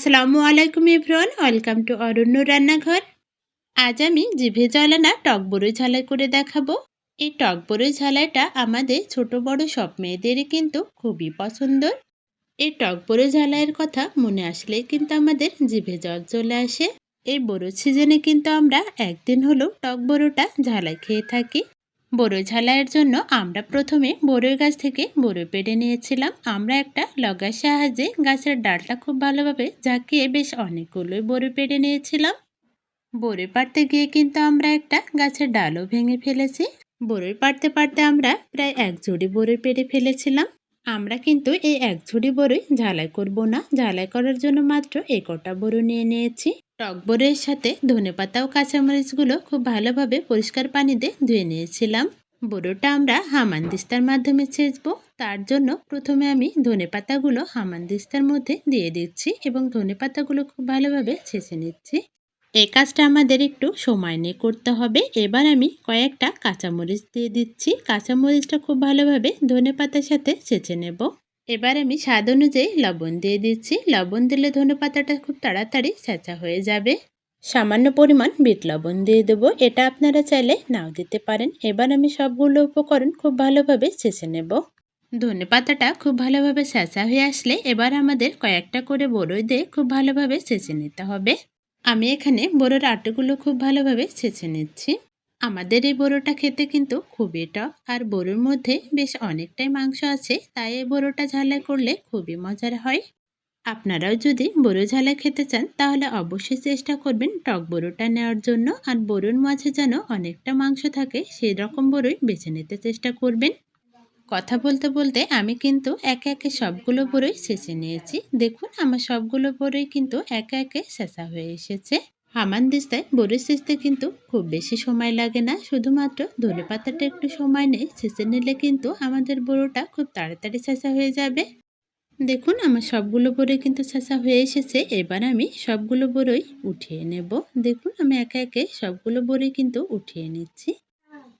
আসসালামু আলাইকুম everyone, welcome to অরণ্য রান্নাঘর। আজ আমি জিভে জ্বলানা টক বড়ই ঝালাই করে দেখাবো। এই টক বড়ই ঝালাইটা আমাদের ছোট বড় সব মেয়েদেরই কিন্তু খুবই পছন্দ। এই টক বড়ই ঝালাইয়ের কথা মনে আসলেই কিন্তু আমাদের জিভে জল চলে আসে। এই বড়ো সিজনে কিন্তু আমরা একদিন হলেও টক বড়োটা ঝালাই খেয়ে থাকি। বড়ই ঝালাইয়ের জন্য আমরা প্রথমে বড়ই গাছ থেকে বড়ই পেড়ে নিয়েছিলাম। আমরা একটা লগার সাহায্যে গাছের ডালটা খুব ভালোভাবে ঝাঁকিয়ে বেশ অনেকগুলোই বড়ই পেড়ে নিয়েছিলাম। বড়ই পাড়তে গিয়ে কিন্তু আমরা একটা গাছের ডালও ভেঙে ফেলেছি। বড়ই পাড়তে পাড়তে আমরা প্রায় এক ঝুড়ি বড়ই পেড়ে ফেলেছিলাম। আমরা কিন্তু এই এক ঝুড়ি বড়ই ঝালাই করব না। ঝালাই করার জন্য মাত্র এই কটা বড়ি নিয়ে নিয়েছি। টক বড়ের সাথে ধনে পাতা ও কাঁচামরিচগুলো খুব ভালোভাবে পরিষ্কার পানিতে ধুয়ে নিয়েছিলাম। বড়োটা আমরা হামানদিস্তার মাধ্যমে ছেঁচবো। তার জন্য প্রথমে আমি ধনে পাতাগুলো হামানদিস্তার মধ্যে দিয়ে দিচ্ছি এবং ধনে পাতাগুলো খুব ভালোভাবে ছেঁচে নিচ্ছি। এই কাজটা আমাদের একটু সময় নিয়ে করতে হবে। এবার আমি কয়েকটা কাঁচামরিচ দিয়ে দিচ্ছি। কাঁচামরিচটা খুব ভালোভাবে ধনে পাতার সাথে ছেঁচে নেব। এবার আমি স্বাদ অনুযায়ী লবণ দিয়ে দিচ্ছি। লবণ দিলে ধনে পাতাটা খুব তাড়াতাড়ি ছেঁচা হয়ে যাবে। সামান্য পরিমাণ বিট লবণ দিয়ে দেবো। এটা আপনারা চাইলে নাও দিতে পারেন। এবার আমি সবগুলো উপকরণ খুব ভালোভাবে ছেঁচে নেব। ধনে পাতাটা খুব ভালোভাবে ছেঁচা হয়ে আসলে এবার আমাদের কয়েকটা করে বড়ই দিয়ে খুব ভালোভাবে ছেঁচে নিতে হবে। আমি এখানে বড়োর আটগুলো খুব ভালোভাবে ছেঁচে নিচ্ছি। আমাদের এই বড়োটা খেতে কিন্তু খুবই টক আর বড়োর মধ্যে বেশ অনেকটাই মাংস আছে, তাই এই বড়োটা ঝালাই করলে খুবই মজার হয়। আপনারাও যদি বড়ো ঝালাই খেতে চান, তাহলে অবশ্যই চেষ্টা করবেন টক বড়োটা নেওয়ার জন্য, আর বড়োর মাঝে যেন অনেকটা মাংস থাকে সেই রকম বড়োই বেছে নিতে চেষ্টা করবেন। কথা বলতে বলতে আমি কিন্তু একে একে সবগুলো বড়ই শেষে নিয়েছি। দেখুন, আমার সবগুলো বড়ই কিন্তু একে একে শেষা হয়ে এসেছে। হামান দিস্তায় বড়ি সেচতে কিন্তু খুব বেশি সময় লাগে না। শুধুমাত্র ধনে পাতাটা একটু সময় নেই শেষে নিলে কিন্তু আমাদের বড়োটা খুব তাড়াতাড়ি শেষা হয়ে যাবে। দেখুন, আমার সবগুলো বড়ই কিন্তু ছেঁচা হয়ে এসেছে। এবার আমি সবগুলো বড়ই উঠিয়ে নেব। দেখুন, আমি একে একে সবগুলো বড়ই কিন্তু উঠিয়ে নিচ্ছি।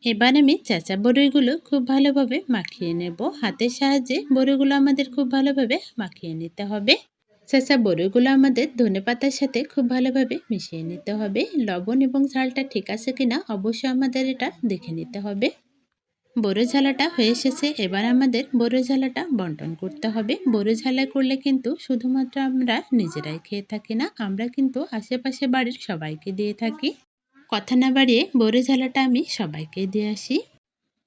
এবার আমি চেঁচা বড়ইগুলো খুব ভালোভাবে মাখিয়ে নেব। হাতের সাহায্যে বড়িগুলো আমাদের খুব ভালোভাবে মাখিয়ে নিতে হবে। চেঁচা বড়িগুলো আমাদের ধনে পাতার সাথে খুব ভালোভাবে মিশিয়ে নিতে হবে। লবণ এবং ঝালটা ঠিক আছে কিনা অবশ্যই আমাদের এটা দেখে নিতে হবে। বড়ো ঝালাটা হয়ে এসেছে, এবার আমাদের বড়ো ঝালাটা বন্টন করতে হবে। বড়ো ঝালা করলে কিন্তু শুধুমাত্র আমরা নিজেরাই খেয়ে থাকি না, আমরা কিন্তু আশেপাশে বাড়ির সবাইকে দিয়ে থাকি। কথা না বাড়িয়ে বড়ো ঝালাটা আমি সবাইকে দিয়ে আসি।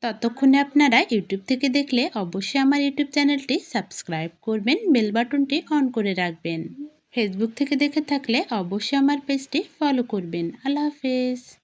ততক্ষণে আপনারা ইউটিউব থেকে দেখলে অবশ্যই আমার ইউটিউব চ্যানেলটি সাবস্ক্রাইব করবেন, বেল বাটনটি অন করে রাখবেন। ফেসবুক থেকে দেখে থাকলে অবশ্যই আমার পেজটি ফলো করবেন। আল্লাহ হাফেজ।